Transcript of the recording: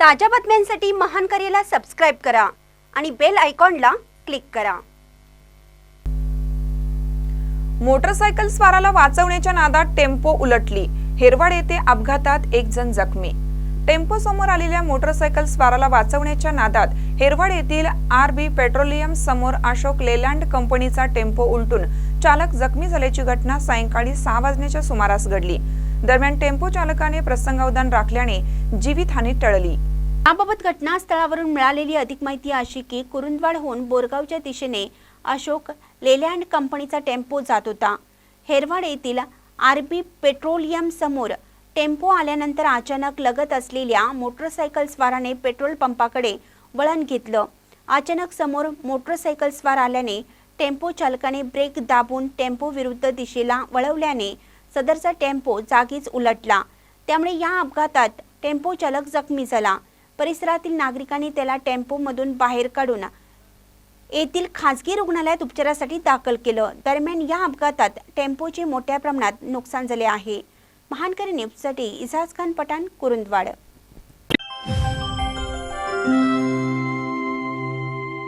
ताज्या बातम्यांसाठी महान करेला सबस्क्राईब करा आणि बेल आयकॉनला क्लिक करा. मोटरसायकल स्वाराला वाचवण्याच्या नादात टेम्पो उलटली. हेरवाड येथे अपघातात एक जण जखमी. टेम्पो समोर आलेल्या मोटरसायकल स्वाराला वाचवण्याच्या नादात हेरवाड येथील आर बी पेट्रोलियम समोर अशोक लेलँड कंपनीचा टेम्पो उलटून चालक जखमी झाल्याची घटना सायंकाळी सहा वाजण्याच्या सुमारास घडली. दरम्यान टेम्पो चालकाने प्रसंगावधान राखल्याने जीवितहानी टळली. याबाबत घटनास्थळावरून मिळालेली अधिक माहिती अशी की कुरुंदवाडहून बोरगावच्या दिशेने अशोक लेलँड कंपनीचा टेम्पो जात होता. हेरवाड येथील आरबी पेट्रोलियम समोर टेम्पो आल्यानंतर अचानक लगत असलेल्या मोटरसायकल स्वाराने पेट्रोल पंपाकडे वळण घेतलं. अचानक समोर मोटरसायकल स्वार आल्याने टेम्पो चालकाने ब्रेक दाबून टेम्पो विरुद्ध दिशेला वळवल्याने सदरचा टेम्पो जागीच उलटला. त्यामुळे या अपघातात टेम्पो चालक जखमी झाला. परिसरातील नागरिकांनी त्याला टेम्पोमधून बाहेर काढून येथील खासगी रुग्णालयात उपचारासाठी दाखल केलं. दरम्यान या अपघातात टेम्पोचे मोठ्या प्रमाणात नुकसान झाले आहे. महानकरी न्यूजसाठी इजाज खान पठाण कुरुंदवाड.